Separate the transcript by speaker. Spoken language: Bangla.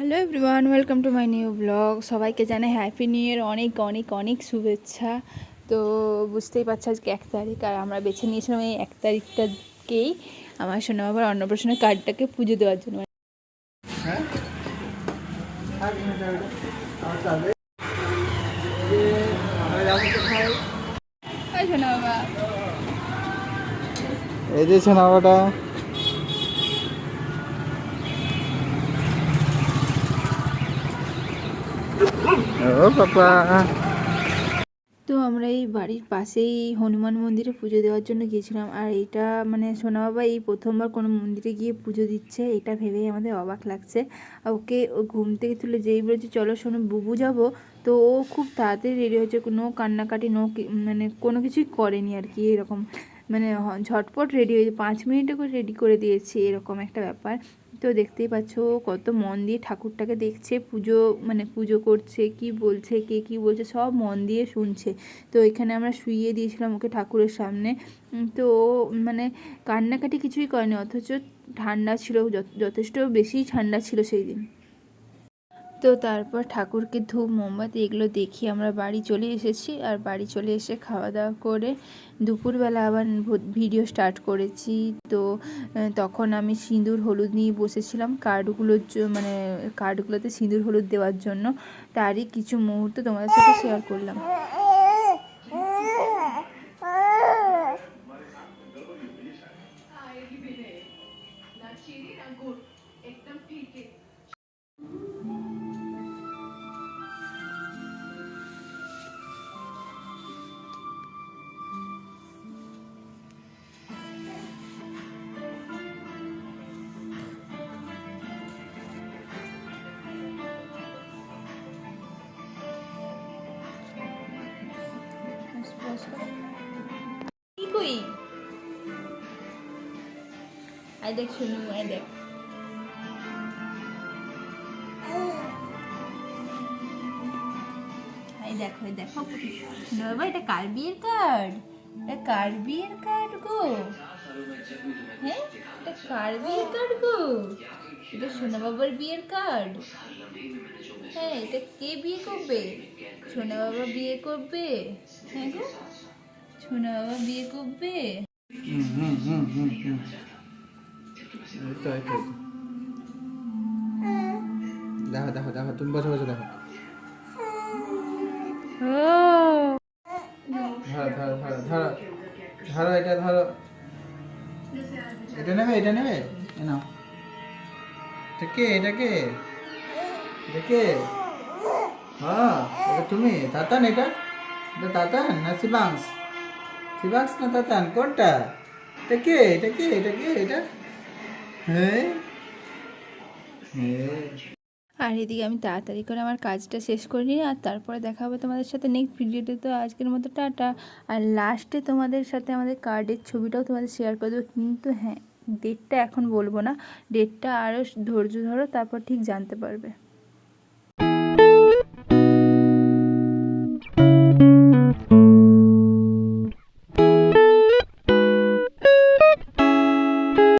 Speaker 1: Hello everyone welcome to my new blog সবাইকে জানাই হ্যাপি নিউ ইয়ার অনেক অনেক অনেক শুভেচ্ছা। তো বুঝতেই পারছ আজকে এক তারিখ আর আমরা বেছে নিয়েছিলাম এই এক তারিখটাকেই আমার সোনা বাবার অন্নপ্রাশনের কার্ডটাকে পুজো দেওয়ার জন্য।
Speaker 2: হ্যাঁ? চাবে যে আমরা যাব
Speaker 1: তো আমরা এই বাড়ির পাশেই হনুমান মন্দিরে পুজো দেওয়ার জন্য গিয়েছিলাম। আর এটা মানে সোনা বাবা এই প্রথমবার কোনো মন্দিরে গিয়ে পুজো দিচ্ছে, এটা ভেবেই আমাদের অবাক লাগছে। আর ওকে ও ঘুম থেকে তুলে যেই বলেছে, চলো শোনো বুবু যাব। তো ও খুব তাড়াতাড়ি রেডি হয়েছে। কোনো কান্নাকাটি, নো মানে কোনো কিছুই করেনি আর কি, এরকম। মানে ঝটপট রেডি হয়েছে পাঁচ মিনিটে করে রেডি করে দিয়েছে, এরকম একটা ব্যাপার। তো দেখতেই পাচ্ছ কত মন দিয়ে ঠাকুরটাকে দেখছে, পুজো মানে পুজো করছে, কি বলছে, কে কি বলছে, সব মন দিয়ে শুনছে। তো এখানে আমরা শুইয়ে দিয়েছিলাম ওকে ঠাকুরের সামনে। তো মানে কান্নাকাটি কিছুই করেনি, অথচ ঠান্ডা ছিল যথেষ্ট বেশি ঠান্ডা ছিল সেই দিন। তো তারপর ঠাকুরকে ধূপ, মোমবাতি এগুলো দেখিয়ে আমরা বাড়ি চলে এসেছি। আর বাড়ি চলে এসে খাওয়া দাওয়া করে দুপুরবেলা আবার ভিডিও স্টার্ট করেছি। তো তখন আমি সিঁদুর, হলুদ নিয়ে বসেছিলাম কার্ডগুলোর মানে কার্ডগুলোতে সিঁদুর, হলুদ দেওয়ার জন্য। তারই কিছু মুহূর্ত তোমাদের সাথে শেয়ার করলাম। আই দেখ শুনু আই দেখ। এই দেখো এই দেখো। বাবা, এটা কার বিয়ের কার্ড? এটা কার বিয়ের কার্ড গো? হ্যাঁ? এটা কার বিয়ের কার্ড গো? এটা সোনা বাবার বিয়ের কার্ড হ্যাঁ এটা কে বিয়ে করবে? সোনা বাবা বিয়ে করবে? হ্যাঁ গো সোনা বাবা বিয়ে করবে।
Speaker 2: দেখো দেখো দেখো তুমি বসে বসে দেখো।
Speaker 1: ও।
Speaker 2: ধরো ধরো ধরো ধরো ধরো এটা ধরো। এটা নেবে এটা নেবে? এ নাও। কে হ্যাঁ তুমি, তাতান এটা? এটা তাতান না শিবাংশ শিবাংশ না তাতান? কোনটা? এটা কে এটা কে এটা? কে এটা হ্যাঁ।
Speaker 1: আর এদিকে আমি তাড়াতাড়ি করে আমার কাজটা শেষ করে নিই, আর তারপরে দেখা হবে তোমাদের সাথে নেক্সট ভিডিওতে তো আজকের মতো টাটা। আর লাস্টে তোমাদের সাথে আমাদের কার্ডের ছবিটাও তোমাদের শেয়ার করে দেবো। কিন্তু হ্যাঁ। ডেটটা এখন বলব না। ডেটটা আরও ধৈর্য ধরো তারপর ঠিক জানতে পারবে।